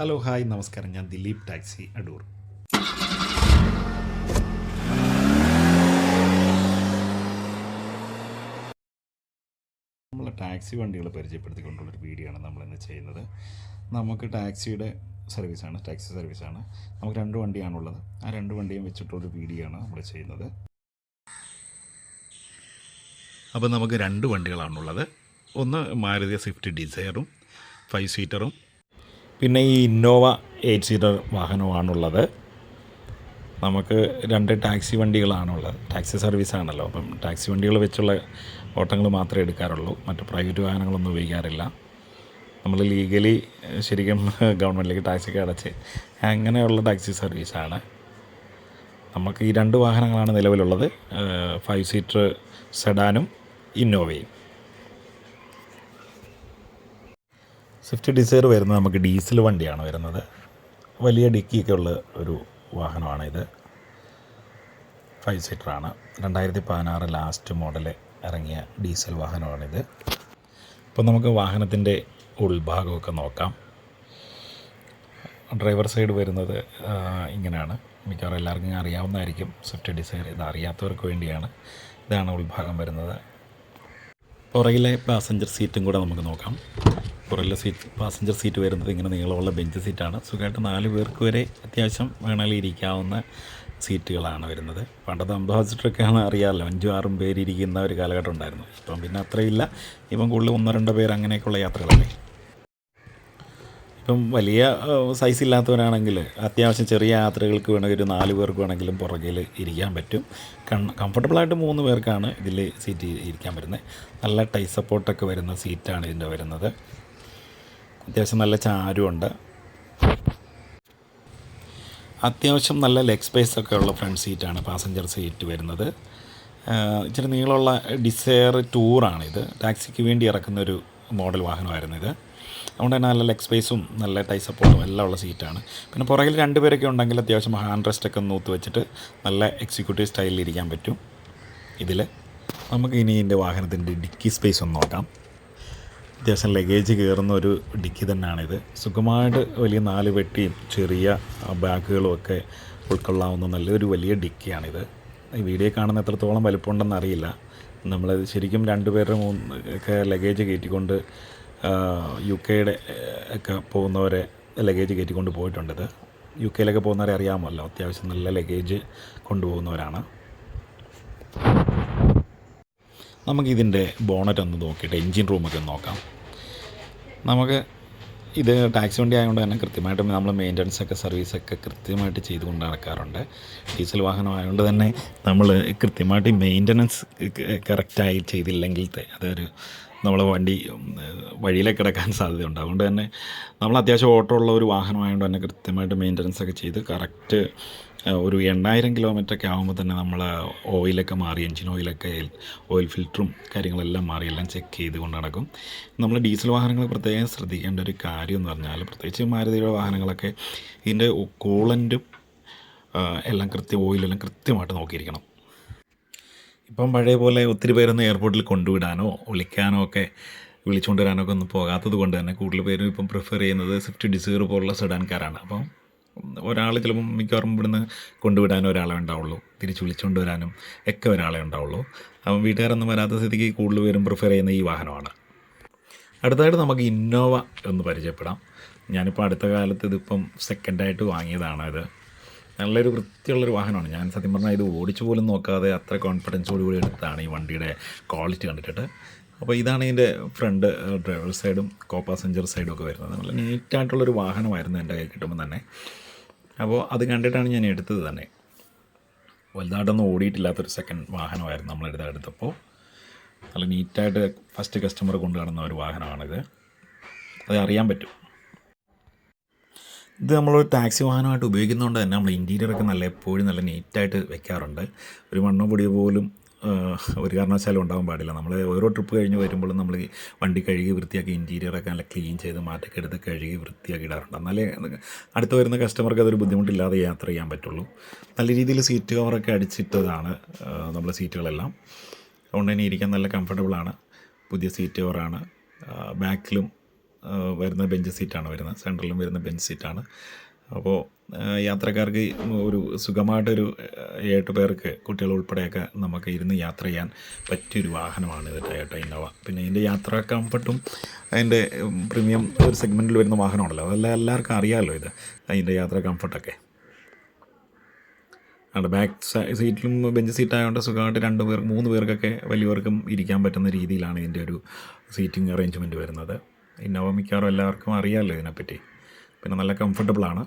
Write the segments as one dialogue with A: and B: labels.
A: Hello hi നമസ്കാരം. ഞാൻ Dileep taxi Adoor. നമ്മൾ ടാക്സി വണ്ടികൾ പരിചയപ്പെടുത്തിക്കൊണ്ടുള്ളൊരു വീഡിയോ ആണ് നമ്മളിന്ന് ചെയ്യുന്നത്. നമുക്ക് ടാക്സിയുടെ സർവീസാണ് ടാക്സി സർവീസാണ്. നമുക്ക് രണ്ട് വണ്ടിയാണുള്ളത്. ആ രണ്ട് വണ്ടിയും വെച്ചിട്ടുള്ളൊരു വീഡിയോ ആണ് നമ്മൾ ചെയ്യുന്നത്. അപ്പോൾ നമുക്ക് രണ്ട് വണ്ടികളാണുള്ളത്. ഒന്ന് മാരുതി സ്വിഫ്റ്റ് ഡിസയറും ഫൈവ് സീറ്ററും പിന്നെ ഈ ഇന്നോവ എയ്റ്റ് സീറ്റർ വാഹനമാണുള്ളത്. നമുക്ക് രണ്ട് ടാക്സി വണ്ടികളാണുള്ളത്. ടാക്സി സർവീസ് ആണല്ലോ. അപ്പം ടാക്സി വണ്ടികൾ വെച്ചുള്ള ഓട്ടങ്ങൾ മാത്രമേ എടുക്കാറുള്ളൂ. മറ്റ് പ്രൈവറ്റ് വാഹനങ്ങളൊന്നും ഉപയോഗിക്കാറില്ല. നമ്മൾ ലീഗലി ശരിക്കും ഗവൺമെന്റിലേക്ക് ടാക്സിക്ക് അടച്ച് അങ്ങനെയുള്ള ടാക്സി സർവീസാണ്. നമുക്ക് ഈ രണ്ട് വാഹനങ്ങളാണ് നിലവിലുള്ളത്. ഫൈവ് സീറ്റർ സെഡാനും ഇന്നോവയും. സ്വിഫ്റ്റ് ഡിസയർ വരുന്നത് നമുക്ക് ഡീസൽ വണ്ടിയാണ് വരുന്നത്. വലിയ ഡിക്കിയൊക്കെ ഉള്ള ഒരു വാഹനമാണ് ഇത്. ഫൈവ് സീറ്ററാണ് രണ്ടായിരത്തി പതിനാറ് ലാസ്റ്റ് മോഡൽ ഇറങ്ങിയ ഡീസൽ വാഹനമാണിത്. അപ്പോൾ നമുക്ക് വാഹനത്തിന്റെ ഉൾഭാഗമൊക്കെ നോക്കാം. ഡ്രൈവർ സൈഡ് വരുന്നത് ഇങ്ങനെയാണ്. മിക്കവാറും എല്ലാവർക്കും അറിയാവുന്നതായിരിക്കും സ്വിഫ്റ്റ് ഡിസൈർ ഇത് അറിയാത്തവർക്ക് വേണ്ടിയാണ് ഇതാണ് ഉൾഭാഗം വരുന്നത്. പുറകിലെ പാസഞ്ചർ സീറ്റും കൂടെ നമുക്ക് നോക്കാം. പുറകിലെ സീറ്റ് പാസഞ്ചർ സീറ്റ് വരുന്നത് ഇങ്ങനെ നീളമുള്ള ബെഞ്ച് സീറ്റാണ് സുഖമായിട്ട് നാല് പേർക്ക് വരെ അത്യാവശ്യം വേണമെങ്കിൽ ഇരിക്കാവുന്ന സീറ്റുകളാണ് വരുന്നത്. പണ്ടത്തെ അംബാസിഡറൊക്കെയാണ് അറിയാമല്ലോ അഞ്ചും ആറും പേര് ഇരിക്കുന്ന ഒരു കാലഘട്ടം ഉണ്ടായിരുന്നു. ഇപ്പം പിന്നെ അത്രയില്ല. ഇപ്പം കൂടുതൽ ഒന്നോ രണ്ടോ പേർ അങ്ങനെയൊക്കെയുള്ള യാത്രകളല്ലേ? ഇപ്പം വലിയ സൈസ് ഇല്ലാത്തവരാണെങ്കിൽ അത്യാവശ്യം ചെറിയ യാത്രകൾക്ക് വേണമെങ്കിൽ ഒരു നാല് പേർക്ക് വേണമെങ്കിലും പുറകിൽ ഇരിക്കാൻ പറ്റും. കംഫർട്ടബിളായിട്ട് മൂന്ന് പേർക്കാണ് ഇതിൽ സീറ്റ് ഇരിക്കാൻ വരുന്നത് നല്ല ടൈ സപ്പോർട്ടൊക്കെ വരുന്ന സീറ്റാണ് ഇതിന്റെ വരുന്നത്. അത്യാവശ്യം നല്ല ചാരുമുണ്ട് അത്യാവശ്യം നല്ല ലെഗ് സ്പേസ് ഒക്കെ ഉള്ള ഫ്രണ്ട് സീറ്റാണ് പാസഞ്ചർ സീറ്റ് വരുന്നത്. ഇച്ചിരി നീളമുള്ള ഡിസയർ ടൂറാണിത് ടാക്സിക്ക് വേണ്ടി ഇറക്കുന്ന ഒരു മോഡൽ വാഹനമായിരുന്നു ഇത്. അതുകൊണ്ട് തന്നെ നല്ല ലെഗ് സ്പേസും നല്ല ടൈ സപ്പോർട്ടും എല്ലാം ഉള്ള സീറ്റാണ് പിന്നെ പുറകിൽ രണ്ടുപേരൊക്കെ ഉണ്ടെങ്കിൽ അത്യാവശ്യം ഹാൻഡ് റെസ്റ്റ് ഒക്കെ നൂത്ത് വെച്ചിട്ട് നല്ല എക്സിക്യൂട്ടീവ് സ്റ്റൈലിൽ ഇരിക്കാൻ പറ്റും ഇതിൽ നമുക്ക് ഇനി ഇതിന്റെ വാഹനത്തിന്റെ ഡിക്കി സ്പേസ് ഒന്ന് നോക്കാം. അത്യാവശ്യം ലഗേജ് കയറുന്ന ഒരു ഡിക്കി തന്നെയാണിത്. സുഖമായിട്ട് വലിയ നാല് പെട്ടിയും ചെറിയ ബാഗുകളും ഒക്കെ ഉൾക്കൊള്ളാവുന്ന നല്ലൊരു വലിയ ഡിക്കിയാണിത്. ഈ വീഡിയോ കാണുന്ന എത്രത്തോളം വലുപ്പമുണ്ടെന്ന് അറിയില്ല. നമ്മൾ ശരിക്കും രണ്ടുപേരുടെ മൂന്ന് ഒക്കെ ലഗേജ് കയറ്റിക്കൊണ്ട് യു കെയുടെ ഒക്കെ പോകുന്നവരെ ലഗേജ് കയറ്റിക്കൊണ്ട് പോയിട്ടുണ്ടത് യു കെയിലൊക്കെ പോകുന്നവരെ അറിയാമല്ലോ അത്യാവശ്യം നല്ല ലഗേജ് കൊണ്ടുപോകുന്നവരാണ്. നമുക്കിതിന്റെ ബോണറ്റ് ഒന്ന് നോക്കിയിട്ട് എൻജിൻ റൂമൊക്കെ നോക്കാം. നമുക്ക് ഇത് ടാക്സി വണ്ടി ആയതുകൊണ്ട് തന്നെ കൃത്യമായിട്ട് നമ്മൾ മെയിന്റനൻസ് ഒക്കെ സർവീസൊക്കെ കൃത്യമായിട്ട് ചെയ്തുകൊണ്ട് നടക്കാറുണ്ട്. ഡീസൽ വാഹനം ആയതുകൊണ്ട് തന്നെ നമ്മൾ കൃത്യമായിട്ട് മെയിന്റനൻസ് കറക്റ്റായി ചെയ്തില്ലെങ്കിൽ അതൊരു നമ്മൾ വണ്ടി വഴിയിലേക്ക് കിടക്കാൻ സാധ്യതയുണ്ട്. അതുകൊണ്ട് തന്നെ നമ്മൾ അത്യാവശ്യം ഓട്ടോ ഉള്ള ഒരു വാഹനമായതുകൊണ്ട് തന്നെ കൃത്യമായിട്ട് മെയിന്റനൻസ് ഒക്കെ ചെയ്ത് കറക്റ്റ് ഒരു എണ്ണായിരം കിലോമീറ്റർ ഒക്കെ ആകുമ്പോൾ തന്നെ നമ്മൾ ഓയിലൊക്കെ മാറി എഞ്ചിൻ ഓയിലൊക്കെ ഓയിൽ ഫിൽറ്ററും കാര്യങ്ങളെല്ലാം മാറി എല്ലാം ചെക്ക് ചെയ്തുകൊണ്ട് നടക്കും. നമ്മൾ ഡീസൽ വാഹനങ്ങൾ പ്രത്യേകം ശ്രദ്ധിക്കേണ്ട ഒരു കാര്യം എന്ന് പറഞ്ഞാൽ പ്രത്യേകിച്ച് മാരുതിയുടെ വാഹനങ്ങളൊക്കെ ഇതിന്റെ കൂളന്റും എല്ലാം കൃത്യം ഓയിലെല്ലാം കൃത്യമായിട്ട് നോക്കിയിരിക്കണം. ഇപ്പം പഴയ പോലെ ഒത്തിരി പേരൊന്നും എയർപോർട്ടിൽ കൊണ്ടുവിടാനോ വിളിക്കാനോ ഒക്കെ വിളിച്ചുകൊണ്ടുവരാനൊക്കെ ഒന്നും പോകാത്തത് കൊണ്ട് തന്നെ കൂടുതൽ പേരും ഇപ്പം പ്രിഫർ ചെയ്യുന്നത് സ്വിഫ്റ്റ് ഡിസയർ പോലുള്ള സെഡാൻ കാറാണ് അപ്പം ഒരാൾ ചിലപ്പം മിക്കവാറും ഇവിടുന്ന് കൊണ്ടുവിടാനും ഒരാളെ ഉണ്ടാവുള്ളൂ തിരിച്ച് വിളിച്ചുകൊണ്ട് വരാനും ഒക്കെ ഒരാളെ ഉണ്ടാവുള്ളൂ. അപ്പം വീട്ടുകാരൊന്നും വരാത്ത സ്ഥിതിക്ക് കൂടുതൽ പേരും പ്രിഫർ ചെയ്യുന്ന ഈ വാഹനമാണ്. അടുത്തതായിട്ട് നമുക്ക് ഇന്നോവ എന്ന് പരിചയപ്പെടാം. ഞാനിപ്പോൾ അടുത്ത കാലത്ത് ഇതിപ്പം സെക്കൻഡായിട്ട് വാങ്ങിയതാണ് ഇത്. നല്ലൊരു വൃത്തിയുള്ളൊരു വാഹനമാണ്. ഞാൻ സത്യം പറഞ്ഞാൽ ഇത് ഓടിച്ചു പോലും നോക്കാതെ അത്ര കോൺഫിഡൻസോട് കൂടി എടുത്താണ് ഈ വണ്ടിയുടെ ക്വാളിറ്റി കണ്ടിട്ട് അപ്പോൾ ഇതാണ് ഇതിന്റെ ഫ്രണ്ട് ഡ്രൈവർ സൈഡും കോ പാസഞ്ചർ സൈഡും ഒക്കെ വരുന്നത്. നല്ല നീറ്റായിട്ടുള്ളൊരു വാഹനമായിരുന്നു എന്റെ കയ്യിൽ കിട്ടുമ്പോൾ തന്നെ. അപ്പോൾ അത് കണ്ടിട്ടാണ് ഞാൻ എടുത്തത് തന്നെ. വലുതായിട്ടൊന്നും ഓടിയിട്ടില്ലാത്തൊരു സെക്കൻഡ് വാഹനമായിരുന്നു നമ്മളെടുത്ത് എടുത്തപ്പോൾ നല്ല നീറ്റായിട്ട് ഫസ്റ്റ് കസ്റ്റമർ കൊണ്ടു നടന്ന ഒരു വാഹനമാണിത്. അത് അറിയാൻ പറ്റും. ഇത് നമ്മളൊരു ടാക്സി വാഹനമായിട്ട് ഉപയോഗിക്കുന്നതുകൊണ്ട് തന്നെ നമ്മൾ ഇന്റീരിയറൊക്കെ നല്ല എപ്പോഴും നല്ല നീറ്റായിട്ട് വെക്കാറുണ്ട്. ഒരു മണ്ണോ പൊടിയോ പോലും ഒരു കാരണവശാലും ഉണ്ടാകാൻ പാടില്ല. നമ്മൾ ഓരോ ട്രിപ്പ് കഴിഞ്ഞ് വരുമ്പോഴും നമ്മൾ വണ്ടി കഴുകി വൃത്തിയാക്കി ഇന്റീരിയറൊക്കെ നല്ല ക്ലീൻ ചെയ്ത് മാറ്റൊക്കെ എടുത്ത് കഴുകി വൃത്തിയാക്കി ഇടാറുണ്ട്. എന്നാലേ അടുത്ത് വരുന്ന കസ്റ്റമർക്ക് അതൊരു ബുദ്ധിമുട്ടില്ലാതെ യാത്ര ചെയ്യാൻ പറ്റുള്ളൂ. നല്ല രീതിയിൽ സീറ്റ് കവറൊക്കെ അടിച്ചിട്ടതാണ് നമ്മുടെ സീറ്റുകളെല്ലാം അതുകൊണ്ട് തന്നെ ഇരിക്കാൻ നല്ല കംഫർട്ടബിളാണ് പുതിയ സീറ്റ് കവറാണ് ബാക്കിലും വരുന്ന ബെഞ്ച് സീറ്റാണ് വരുന്നത്. സെൻട്രലിലും വരുന്ന ബെഞ്ച് സീറ്റാണ് അപ്പോൾ യാത്രക്കാർക്ക് ഒരു സുഖമായിട്ടൊരു ഏട്ട് പേർക്ക് കുട്ടികൾ ഉൾപ്പെടെയൊക്കെ നമുക്ക് ഇരുന്ന് യാത്ര ചെയ്യാൻ പറ്റിയൊരു വാഹനമാണ് ഇത് ടയോട്ട ഇന്നോവ. പിന്നെ ഇതിന്റെ യാത്ര കംഫർട്ടും അതിന്റെ പ്രീമിയം ഒരു സെഗ്മെന്റിൽ വരുന്ന വാഹനമാണല്ലോ. അതെല്ലാം എല്ലാവർക്കും അറിയാമല്ലോ ഇത് അതിന്റെ യാത്ര കംഫർട്ടൊക്കെ. അവിടെ ബാക്ക് സീറ്റിലും ബെഞ്ച് സീറ്റായതുകൊണ്ട് സുഖമായിട്ട് രണ്ട് പേർ മൂന്ന് പേർക്കൊക്കെ വലിയവർക്കും ഇരിക്കാൻ പറ്റുന്ന രീതിയിലാണ് ഇതിന്റെ ഒരു സീറ്റിംഗ് അറേഞ്ച്മെന്റ് വരുന്നത്. ഇന്നോവ മിക്കവാറും എല്ലാവർക്കും അറിയാമല്ലോ ഇതിനെപ്പറ്റി. പിന്നെ നല്ല കംഫർട്ടബിളാണ്.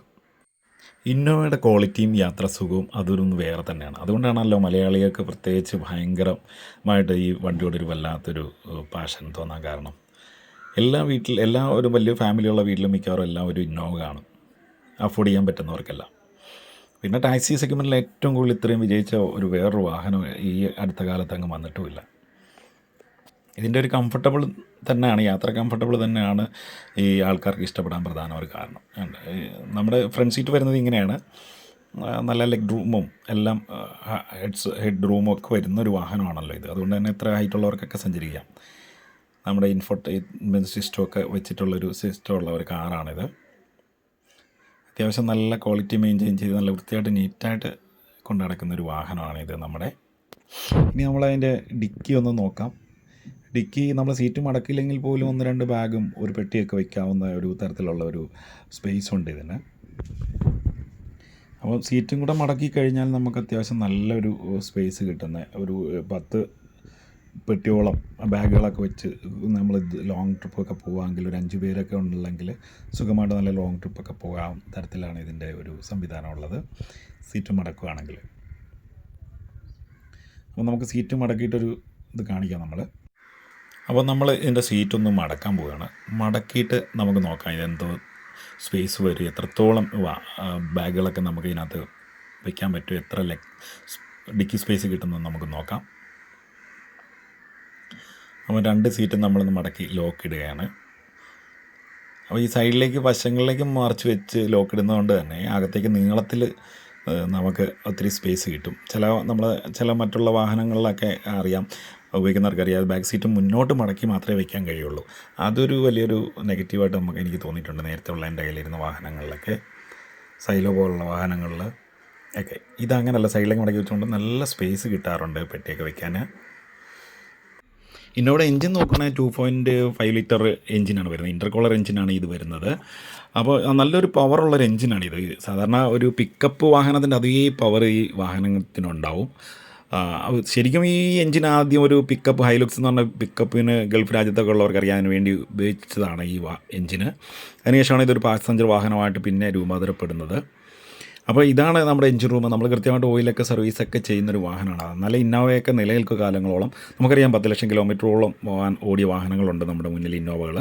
A: ഇന്നോവയുടെ ക്വാളിറ്റിയും യാത്രാസുഖവും അതൊരു വേറെ തന്നെയാണ്. അതുകൊണ്ടാണല്ലോ മലയാളികൾക്ക് പ്രത്യേകിച്ച് ഭയങ്കരമായിട്ട് ഈ വണ്ടിയോട് ഒരു വല്ലാത്തൊരു പാഷൻ തോന്നാൻ കാരണം. എല്ലാ വീട്ടിൽ എല്ലാ ഒരു വലിയ ഫാമിലിയുള്ള വീട്ടിലും മിക്കവാറും എല്ലാം ഒരു ഇന്നോവ കാണും. അഫോർഡ് ചെയ്യാൻ പറ്റുന്നവർക്കെല്ലാം. പിന്നെ ടാക്സി സെഗ്മെന്റിൽ ഏറ്റവും കൂടുതൽ ഇത്രയും വിജയിച്ച ഒരു വേറൊരു വാഹനം ഈ അടുത്ത കാലത്ത് അങ്ങ് വന്നിട്ടുമില്ല. ഇതിന്റെ ഒരു കംഫർട്ടബിൾ തന്നെയാണ് യാത്ര കംഫർട്ടബിൾ തന്നെയാണ് ഈ ആൾക്കാർക്ക് ഇഷ്ടപ്പെടാൻ പ്രധാന ഒരു കാരണം. നമ്മുടെ ഫ്രണ്ട് സീറ്റ് വരുന്നത് ഇങ്ങനെയാണ്. നല്ല ലെഗ് റൂമും എല്ലാം ഹെഡ്സ് ഹെഡ് റൂമും ഒക്കെ വരുന്ന ഒരു വാഹനമാണല്ലോ ഇത്. അതുകൊണ്ട് തന്നെ എത്ര ഹൈറ്റ് ഉള്ളവർക്കൊക്കെ സഞ്ചരിക്കാം. നമ്മുടെ ഇൻഫോർട്ടൈൻമെന്റ് സിസ്റ്റമൊക്കെ വെച്ചിട്ടുള്ളൊരു സിസ്റ്റമുള്ള ഒരു കാറാണിത്. അത്യാവശ്യം നല്ല ക്വാളിറ്റി മെയിന്റെയിൻ ചെയ്ത് നല്ല വൃത്തിയായിട്ട് നീറ്റായിട്ട് കൊണ്ടു നടക്കുന്ന ഒരു വാഹനമാണിത് നമ്മുടെ. ഇനി നമ്മളതിന്റെ ഡിക്കി ഒന്ന് നോക്കാം. ഡിക്കി നമ്മൾ സീറ്റ് മടക്കില്ലെങ്കിൽ പോലും ഒന്ന് രണ്ട് ബാഗും ഒരു പെട്ടിയൊക്കെ വയ്ക്കാവുന്ന ഒരു തരത്തിലുള്ള ഒരു സ്പേസ് ഉണ്ട് ഇതിന്. അപ്പോൾ സീറ്റും കൂടെ മടക്കി കഴിഞ്ഞാൽ നമുക്ക് അത്യാവശ്യം നല്ലൊരു സ്പേസ് കിട്ടുന്ന ഒരു പത്ത് പെട്ടിയോളം ബാഗുകളൊക്കെ വെച്ച് നമ്മൾ ലോങ് ട്രിപ്പൊക്കെ പോകാമെങ്കിൽ ഒരു അഞ്ച് പേരൊക്കെ ഉണ്ടെങ്കിൽ സുഖമായിട്ട് നല്ല ലോങ് ട്രിപ്പൊക്കെ പോകാം തരത്തിലാണ് ഇതിന്റെ ഒരു സംവിധാനം ഉള്ളത്. സീറ്റ് മടക്കുകയാണെങ്കിൽ അപ്പോൾ നമുക്ക് സീറ്റ് മടക്കിയിട്ടൊരു ഇത് കാണിക്കാം നമ്മൾ അപ്പോൾ നമ്മൾ ഇതിന്റെ സീറ്റൊന്ന് മടക്കാൻ പോവുകയാണ്. മടക്കിയിട്ട് നമുക്ക് നോക്കാം ഇതെന്തോ സ്പേസ് വരും. എത്രത്തോളം ബാഗുകളൊക്കെ നമുക്ക് ഇതിനകത്ത് വയ്ക്കാൻ പറ്റും. എത്ര ലെ ഡിക്കി സ്പേസ് കിട്ടുന്നു നമുക്ക് നോക്കാം. അപ്പോൾ രണ്ട് സീറ്റും നമ്മളൊന്ന് മടക്കി ലോക്ക് ഇടുകയാണ്. അപ്പോൾ ഈ സൈഡിലേക്ക് വശങ്ങളിലേക്ക് മറച്ച് വെച്ച് ലോക്ക് ഇടുന്നതുകൊണ്ട് തന്നെ അകത്തേക്ക് നീളത്തിൽ നമുക്ക് ഒത്തിരി സ്പേസ് കിട്ടും. ചില നമ്മൾ ചില മറ്റുള്ള വാഹനങ്ങളിലൊക്കെ അറിയാം. ഉപയോഗിക്കുന്നവർക്ക് അറിയാം ബാക്ക് സീറ്റ് മുന്നോട്ട് മടക്കി മാത്രമേ വയ്ക്കാൻ കഴിയുള്ളൂ. അതൊരു വലിയൊരു നെഗറ്റീവായിട്ട് നമുക്ക് എനിക്ക് തോന്നിയിട്ടുണ്ട്. നേരത്തെ ഉള്ള എന്റെ കയ്യിലിരുന്ന വാഹനങ്ങളിലൊക്കെ. സൈലോ പോലുള്ള വാഹനങ്ങളിൽ ഒക്കെ. ഇതങ്ങനല്ല സൈഡിലേക്ക് മടക്കി വെച്ചുകൊണ്ട് നല്ല സ്പേസ് കിട്ടാറുണ്ട് പെട്ടിയൊക്കെ വെക്കാൻ. ഇന്നോടെ എഞ്ചിൻ നോക്കണേ ടു പോയിന്റ് ഫൈവ് ലിറ്റർ എഞ്ചിനാണ് വരുന്നത്. ഇന്റർകോളർ എഞ്ചിനാണ് ഇത് വരുന്നത്. അപ്പോൾ നല്ലൊരു പവറുള്ളൊരു എഞ്ചിനാണ് ഇത് സാധാരണ ഒരു പിക്കപ്പ് വാഹനത്തിന്റെ അതേ പവർ ഈ വാഹനത്തിനുണ്ടാവും. അത് ശരിക്കും ഈ എഞ്ചിൻ ആദ്യം ഒരു പിക്കപ്പ് ഹൈലുക്സ് എന്ന് പറഞ്ഞ പിക്കപ്പിന് ഗൾഫ് രാജ്യത്തൊക്കെ ഉള്ളവർക്ക് അറിയാൻ വേണ്ടി ഉപയോഗിച്ചതാണ് ഈ എഞ്ചിന്. അതിനുശേഷമാണ് ഇതൊരു പാസഞ്ചർ വാഹനമായിട്ട് പിന്നെ രൂപാന്തരപ്പെടുന്നത്. അപ്പോൾ ഇതാണ് നമ്മുടെ എഞ്ചിൻ റൂം നമ്മൾ കൃത്യമായിട്ട് ഓയിലൊക്കെ സർവീസൊക്കെ ചെയ്യുന്നൊരു വാഹനമാണ്. നല്ല ഇന്നോവയൊക്കെ നിലനിൽക്കുക കാലങ്ങളോളം. നമുക്കറിയാം പത്ത് ലക്ഷം കിലോമീറ്ററോളം പോകാൻ ഓടിയ വാഹനങ്ങളുണ്ട് നമ്മുടെ മുന്നിൽ ഇന്നോവകൾ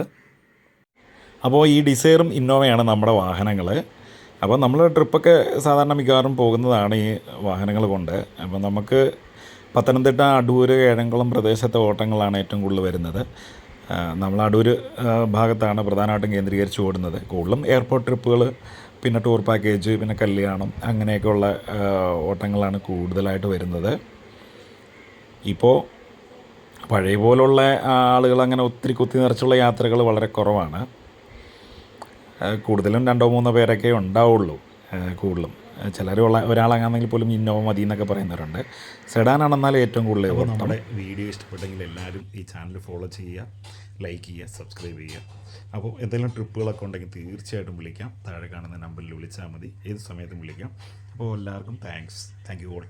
A: അപ്പോൾ ഈ ഡിസൈറും ഇന്നോവയാണ് നമ്മുടെ വാഹനങ്ങൾ അപ്പോൾ നമ്മൾ ട്രിപ്പൊക്കെ സാധാരണ മിക്കവാറും പോകുന്നതാണ് ഈ വാഹനങ്ങൾ കൊണ്ട്. അപ്പോൾ നമുക്ക് പത്തനംതിട്ട അടൂര് ഏഴംകുളം പ്രദേശത്തെ ഓട്ടങ്ങളാണ് ഏറ്റവും കൂടുതൽ വരുന്നത്. നമ്മൾ അടൂർ ഭാഗത്താണ് പ്രധാനമായിട്ടും കേന്ദ്രീകരിച്ച് ഓടുന്നത്. കൂടുതലും എയർപോർട്ട് ട്രിപ്പുകൾ പിന്നെ ടൂർ പാക്കേജ് പിന്നെ കല്യാണം അങ്ങനെയൊക്കെയുള്ള ഓട്ടങ്ങളാണ് കൂടുതലായിട്ട് വരുന്നത്. ഇപ്പോൾ പഴയ പോലുള്ള ആളുകൾ അങ്ങനെ ഒത്തിരി കുത്തി നിറച്ചുള്ള യാത്രകൾ വളരെ കുറവാണ്. കൂടുതലും രണ്ടോ മൂന്നോ പേരൊക്കെ ഉണ്ടാവുള്ളൂ കൂടുതലും. ചിലർ ഉള്ള ഒരാളാണെങ്കിൽ പോലും ഇന്നോവ മതി എന്നൊക്കെ പറയുന്നവരുണ്ട്. സെഡാനാണെന്നാൽ ഏറ്റവും കൂടുതൽ
B: നമ്മുടെ വീഡിയോ ഇഷ്ടപ്പെട്ടെങ്കിൽ എല്ലാവരും ഈ ചാനൽ ഫോളോ ചെയ്യുക ലൈക്ക് ചെയ്യുക സബ്സ്ക്രൈബ് ചെയ്യുക. അപ്പോൾ എന്തെങ്കിലും ട്രിപ്പുകളൊക്കെ ഉണ്ടെങ്കിൽ തീർച്ചയായിട്ടും വിളിക്കാം. താഴെ കാണുന്ന നമ്പറിൽ വിളിച്ചാൽ മതി. ഏത് സമയത്തും വിളിക്കാം. അപ്പോൾ എല്ലാവർക്കും താങ്ക്സ്. Thank you all.